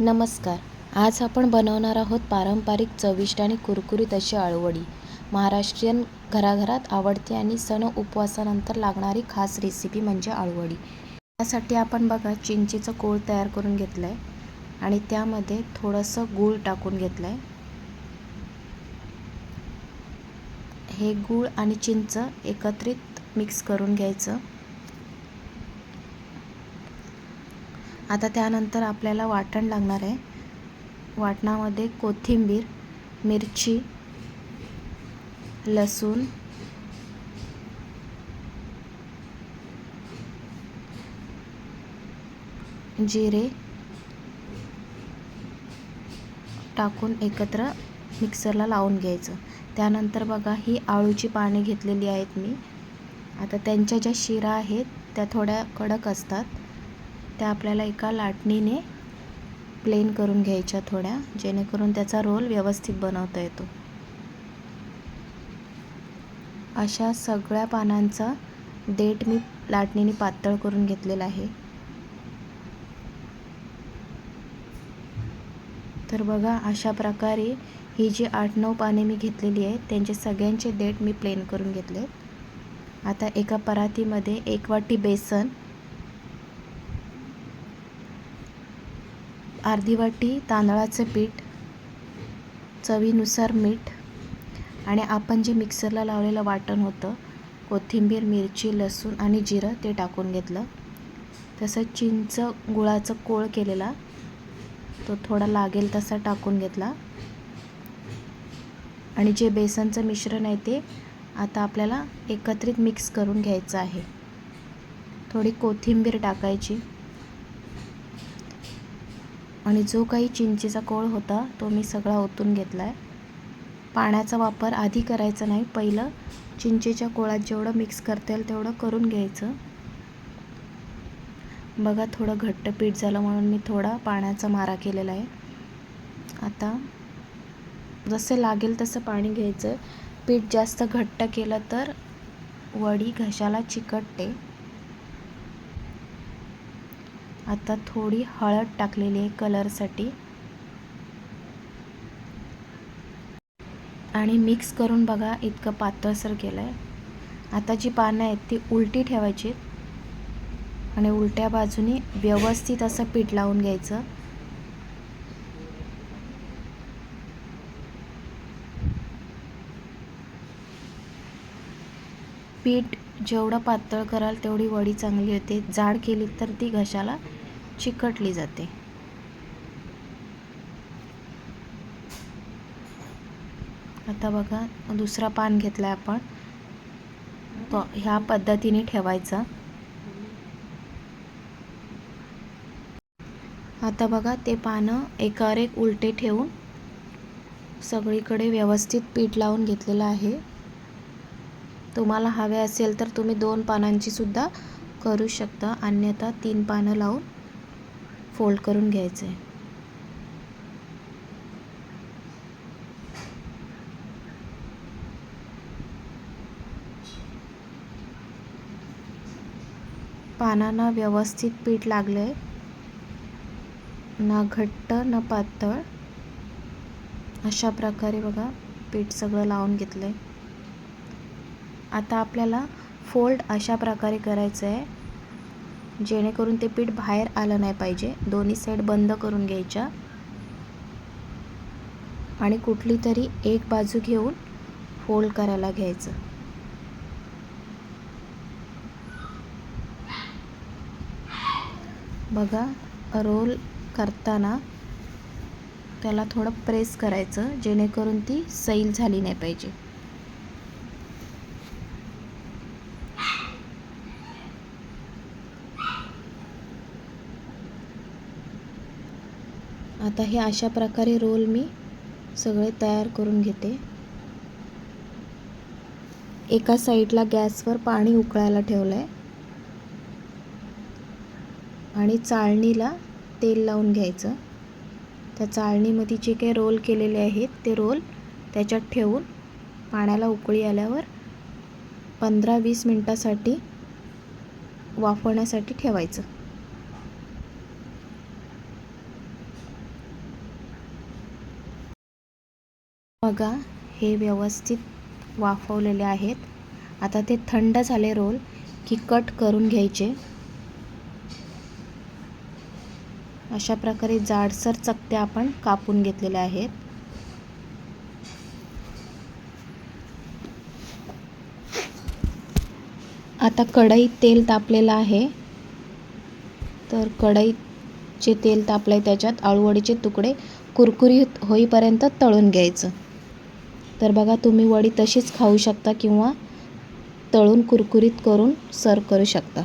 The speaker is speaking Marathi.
नमस्कार. आज आपण बनवणार आहोत पारंपरिक चविष्ट आणि कुरकुरीत अशी आळवडी. महाराष्ट्रीयन घराघरात आवडते आणि सण उपवासानंतर लागणारी खास रेसिपी म्हणजे आळवडी. त्यासाठी आपण बघा चिंचेचं कोळ तयार करून घेतलं आहे आणि त्यामध्ये थोडंसं गूळ टाकून घेतलं आहे हे गूळ आणि चिंच एकत्रित मिक्स करून घ्यायचं. आता त्यानंतर आपल्याला वाटण लागणार आहे. वाटणामध्ये कोथिंबीर मिरची लसूण जिरे टाकून एकत्र मिक्सरला लावून घ्यायचं. त्यानंतर बघा ही आळूची पाने घेतलेली आहेत मी. आता त्यांच्या ज्या शिरा आहेत त्या थोड्या कडक असतात. त्या आपल्याला एका लाटणीने प्लेन करून घ्यायच्या थोड्या जेणेकरून त्याचा रोल व्यवस्थित बनवता येतो. अशा सगळ्या पानांचा देठ मी लाटणीने पातळ करून घेतलेला आहे. तर बघा अशा प्रकारे ही जी आठ नऊ पाने मी घेतलेली आहेत त्यांचे सगळ्यांचे देठ मी प्लेन करून घेतले आता एका परातीमध्ये एक वाटी बेसन अर्धी वाटी तांदळाचं पीठ चवीनुसार मीठ आणि आपण जे मिक्सरला लावलेलं वाटण होतं कोथिंबीर मिरची लसूण आणि जिरं ते टाकून घेतलं. तसं चिंच गुळाचं कोळ केलेला तो थोडा लागेल तसा टाकून घेतला. आणि जे बेसनचं मिश्रण आहे ते आता आपल्याला एकत्रित मिक्स करून घ्यायचं आहे. थोडी कोथिंबीर टाकायची. आणि जो काही चिंचेचा कोळ होता तो मी सगळा ओतून घेतला आहे पाण्याचा वापर आधी करायचा नाही. पहिलं चिंचेच्या कोळात जेवढं मिक्स करता येईल तेवढं करून घ्यायचं. बघा थोडं घट्ट पीठ झालं म्हणून मी थोडा पाण्याचा मारा केलेला आहे. आता जसं लागेल तसं पाणी घ्यायचं. पीठ जास्त घट्ट केलं तर वडी घशाला चिकटते. आता थोडी हळद टाकलेली आहे कलरसाठी. आणि मिक्स करून बघा इतकं पातळसर केलं आहे आता जी पानं आहेत ती उलटी ठेवायची आणि उलट्या बाजूनी व्यवस्थित असं पीठ लावून घ्यायचं. पीठ जेवढं पातळ कराल तेवढी वडी चांगली होते. जाड केली तर ती घशाला चिकटली जाते. आता बघा दुसरा पान घेतला आहे आपण. तो ह्या पद्धतीने ठेवायचा. आता बघा ते पानं एकावर एक उलटे ठेवून सगळीकडे व्यवस्थित पीठ लावून घेतलेलं आहे. तुम्हाला हवे असेल तर तुम्ही दोन पानांची सुद्धा करू शकता. अन्यथा तीन पानं लावून फोल्ड करून घ्यायचं आहे. पानांना व्यवस्थित पीठ लागलं आहे ना घट्ट ना पातळ. अशा प्रकारे बघा पीठ सगळं लावून घेतलं आहे आता आपल्याला फोल्ड अशा प्रकारे करायचं आहे जेणेकरून ते पीठ बाहेर आलं नाही पाहिजे. दोन्ही साईड बंद करून घ्यायच्या. आणि कुठली तरी एक बाजू घेऊन फोल्ड करायला घ्यायचं. बघा रोल करताना त्याला थोडं प्रेस करायचं जेणेकरून ती सैल झाली नाही पाहिजे. आता हे अशा प्रकारे रोल मी सगळे तयार करून घेते. एका साईडला गॅसवर पाणी उकळायला ठेवलं आहे आणि चाळणीला तेल लावून घ्यायचं. त्या चाळणीमध्ये जे काही रोल केलेले आहेत ते रोल त्याच्यात ठेवून पाण्याला उकळी आल्यावर पंधरा वीस मिनटासाठी वाफवण्यासाठी ठेवायचं. बघा हे व्यवस्थित वाफवलेले आहेत. आता ते थंड झाले रोल की कट करून घ्यायचे. अशा प्रकारे जाडसर चकत्या आपण कापून घेतलेल्या आहेत. आता कढईत तेल तापलेलं आहे. तर कढईत जे तेल तापलं आहे त्याच्यात आळूवडीचे तुकडे कुरकुरीत होईपर्यंत तळून घ्यायचं. तर बघा तुम्ही वडी तशीच खाऊ शकता किंवा तळून कुरकुरीत करून सर्व करू शकता.